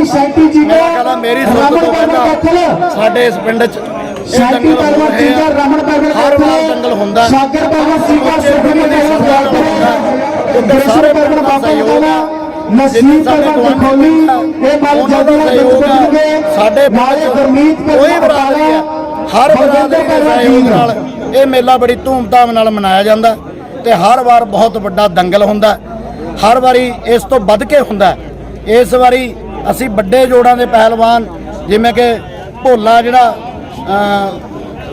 ਭਾਈ ਸ਼ੈਂਟੀ ਜੀ ਮੈਂ ਕਹਿੰਦਾ ਮੇਰੀ ਸੁੱਧ ਤੋਂ ਪਹਿਲਾਂ ਸਾਡੇ ਇਸ ਪਿੰਡ 'ਚ ਪਰਮਾ ਹੋਏ ਜੀ। ਦਾ ਰਮਨ ਬੈਗਲ ਹਰ ਵਾਰ ਦੰਗਲ ਹੁੰਦਾ। ਸਾਗਰ ਪਰਮਾ ਜੀ ਦਾ ਸੁਖਮਨੀ ਦੇ ਸਰਦਾਰ ਉੱਧਰ ਸਾਰੇ ਪਿੰਡ ਦਾ ਨਸੀਬ ਪਰਮਾ ਦਖੋਲੀ ਇਹ ਮਲ ਜਲਦੀ ਆ। ਸਾਡੇ ਨਾਲੇ ਗੁਰਮੀਤ ਕੋਈ ਬਰਾਦਰੀ ਆ। ਹਰ ਬਰਾਦਰੀ ਦੇ ਸਹਿਯੋਗ ਨਾਲ ਇਹ ਮੇਲਾ ਬੜੀ ਧੂਮਧਾਮ ਨਾਲ ਮਨਾਇਆ ਜਾਂਦਾ। ਤੇ ਹਰ ਵਾਰ ਬਹੁਤ ਵੱਡਾ ਦੰਗਲ ਹੁੰਦਾ। ਹਰ ਵਾਰੀ ਇਸ ਤੋਂ ਵੱਧ ਕੇ ਹੁੰਦਾ। ਇਸ ਵਾਰੀ ਅਸੀਂ ਵੱਡੇ ਜੋੜਾਂ ਦੇ ਪਹਿਲਵਾਨ, ਜਿਵੇਂ ਕਿ ਭੋਲਾ ਜਿਹੜਾ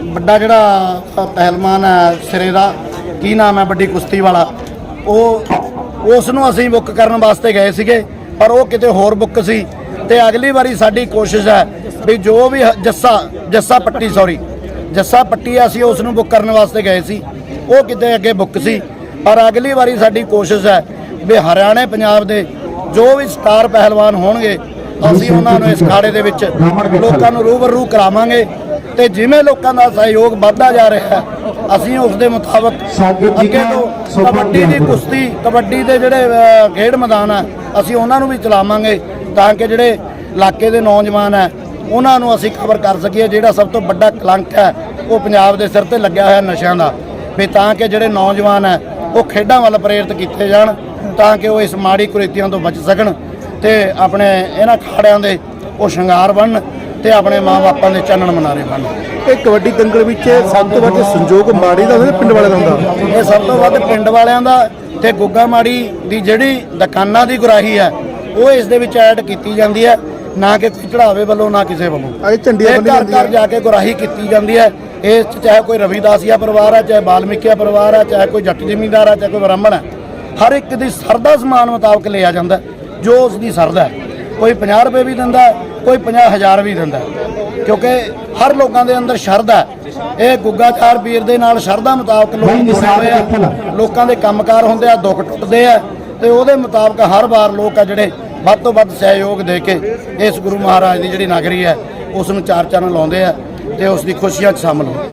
ਵੱਡਾ ਜਿਹੜਾ ਪਹਿਲਵਾਨ ਹੈ ਸਿਰੇ ਦਾ, ਕੀ ਨਾਮ ਹੈ ਵੱਡੀ ਕੁਸ਼ਤੀ ਵਾਲਾ, ਉਹ, ਉਸ ਨੂੰ ਅਸੀਂ ਬੁੱਕ ਕਰਨ ਵਾਸਤੇ ਗਏ ਸੀਗੇ, ਪਰ ਉਹ ਕਿਤੇ ਹੋਰ ਬੁੱਕ ਸੀ। ਤੇ ਅਗਲੀ ਵਾਰੀ ਸਾਡੀ ਕੋਸ਼ਿਸ਼ ਹੈ ਵੀ ਜੋ ਵੀ ਹ- ਜੱਸਾ ਜੱਸਾ ਪੱਟੀ ਸੌਰੀ ਜੱਸਾ ਪੱਟੀ ਅਸੀਂ ਉਸ ਨੂੰ ਬੁੱਕ ਕਰਨ ਵਾਸਤੇ ਗਏ ਸੀ। ਉਹ ਕਿਤੇ ਅੱਗੇ ਬੁੱਕ ਸੀ। ਪਰ ਅਗਲੀ ਵਾਰੀ ਸਾਡੀ ਕੋਸ਼ਿਸ਼ ਹੈ ਵੀ ਹਰਿਆਣੇ, ਪੰਜਾਬ ਦੇ ਜੋ ਵੀ ਸਟਾਰ ਪਹਿਲਵਾਨ ਹੋਣਗੇ ਅਸੀਂ ਉਹਨਾਂ ਨੂੰ ਇਸ ਖਾੜੇ ਦੇ ਵਿੱਚ ਲੋਕਾਂ ਨੂੰ ਰੂਬਰੂ ਕਰਾਵਾਂਗੇ ਤੇ ਜਿਵੇਂ ਲੋਕਾਂ ਦਾ ਸਹਿਯੋਗ ਵੱਧਦਾ ਜਾ ਰਿਹਾ ਹੈ ਅਸੀਂ ਉਸ ਦੇ ਮੁਤਾਬਕ ਅੱਗੇ ਤੋਂ ਕਬੱਡੀ ਦੀ ਕੁਸ਼ਤੀ ਕਬੱਡੀ ਦੇ ਜਿਹੜੇ ਖੇਡ ਮੈਦਾਨ ਆ ਅਸੀਂ ਉਹਨਾਂ ਨੂੰ ਵੀ ਚਲਾਵਾਂਗੇ ਤਾਂ ਕਿ ਜਿਹੜੇ ਇਲਾਕੇ ਦੇ ਨੌਜਵਾਨ ਆ ਉਹਨਾਂ ਨੂੰ ਅਸੀਂ ਕਵਰ ਕਰ ਸਕੀਏ ਜਿਹੜਾ ਸਭ ਤੋਂ ਵੱਡਾ ਕਲੰਕ ਹੈ ਉਹ ਪੰਜਾਬ ਦੇ ਸਿਰ ਤੇ ਲੱਗਿਆ ਹੋਇਆ ਨਸ਼ਿਆਂ ਦਾ। ਵੀ ਤਾਂ ਕਿ ਜਿਹੜੇ ਨੌਜਵਾਨ ਆ ਉਹ ਖੇਡਾਂ ਵੱਲ ਪ੍ਰੇਰਿਤ ਕੀਤੇ ਜਾਣ ਤਾਂ ਕਿ ਉਹ ਇਸ ਮਾੜੀ ਕੁਰੀਤੀਆਂ ਤੋਂ ਬਚ ਸਕਣ ਤੇ ਆਪਣੇ ਇਹਨਾਂ ਖਾੜਿਆਂ ਦੇ ਉਹ ਸ਼ਿੰਗਾਰ ਬਣਨ ਤੇ ਆਪਣੇ ਮਾਪਿਆਂ ਦੇ ਚਾਨਣ ਮਨਾਰੇ ਬਣਨ। ਇਹ ਕਬੱਡੀ ਦੰਗਲ ਵਿੱਚ ਸਭ ਤੋਂ ਵੱਧ ਸੰਯੋਗ ਮਾੜੀ ਦਾ ਹੁੰਦਾ ਪਿੰਡ ਵਾਲੇ ਦਾ ਹੁੰਦਾ? ਇਹ ਸਭ ਤੋਂ ਵੱਧ ਪਿੰਡ ਵਾਲਿਆਂ ਦਾ ਤੇ ਗੁੱਗਾ ਮਾੜੀ ਦੀ ਜਿਹੜੀ ਦੁਕਾਨਾਂ ਦੀ ਗੁਰਾਹੀ ਹੈ ਉਹ ਇਸ ਦੇ ਵਿੱਚ ਐਡ ਕੀਤੀ ਜਾਂਦੀ ਹੈ। ਨਾ ਕਿ ਕੋਈ ਚੜਾਵੇ ਵੱਲੋਂ ਨਾ ਕਿਸੇ ਵੱਲੋਂ। ਇਹ ਝੰਡੀਆਂ ਬੰਨੀ ਘਰ ਜਾਂਦੀਆਂ। ਘਰ ਜਾ ਕੇ ਗੁਰਾਹੀ ਕੀਤੀ ਜਾਂਦੀ ਹੈ। ਇਸ ਚਾਹੇ ਕੋਈ ਰਵਿਦਾਸੀਆ ਪਰਿਵਾਰ ਹੈ ਚਾਹੇ ਬਾਲਮੀਕਿਆ ਪਰਿਵਾਰ ਹੈ ਚਾਹੇ ਕੋਈ ਜੱਟ ਜ਼ਿਮੀਂਦਾਰ ਹੈ ਚਾਹੇ ਕੋਈ ਬ੍ਰਾਹਮਣ ਹੈ। ਹਰ ਇੱਕ ਦੀ ਸਰਦਾ ਸਮਾਨ ਮੁਤਾਬਕ ਲਿਆ ਜਾਂਦਾ ਹੈ, ਜੋ ਉਸ ਦੀ ਸਰਦਾ ਹੈ। ਕੋਈ 50 ਰੁਪਏ ਵੀ ਦਿੰਦਾ ਹੈ, ਕੋਈ 50000 ਵੀ ਦਿੰਦਾ ਹੈ। ਕਿਉਂਕਿ ਹਰ ਲੋਕਾਂ ਦੇ ਅੰਦਰ ਸ਼ਰਧਾ ਹੈ। ਇਹ ਗੁੱਗਾਚਾਰ ਵੀਰ ਦੇ ਨਾਲ ਸ਼ਰਧਾ ਮੁਤਾਬਕ ਲੋਕ ਜੁੜੇ ਹੋਏ ਆ। ਲੋਕਾਂ ਦੇ ਕੰਮਕਾਰ ਹੁੰਦੇ ਆ ਦੁੱਖ ਟੁੱਟਦੇ ਆ। ਤੇ ਉਹਦੇ ਮੁਤਾਬਕ ਹਰ ਵਾਰ ਲੋਕ ਆ ਜਿਹੜੇ ਵੱਧ ਤੋਂ ਵੱਧ ਸਹਿਯੋਗ ਦੇ ਕੇ ਇਸ ਗੁਰੂ ਮਹਾਰਾਜ ਦੀ ਜਿਹੜੀ ਨਗਰੀ ਹੈ ਉਸ ਨੂੰ ਚਾਰ ਚੰਨ ਲਾਉਂਦੇ ਆ ਤੇ ਉਸ ਦੀ ਖੁਸ਼ੀਆਂ 'ਚ ਸ਼ਾਮਲ ਹੁੰਦੇ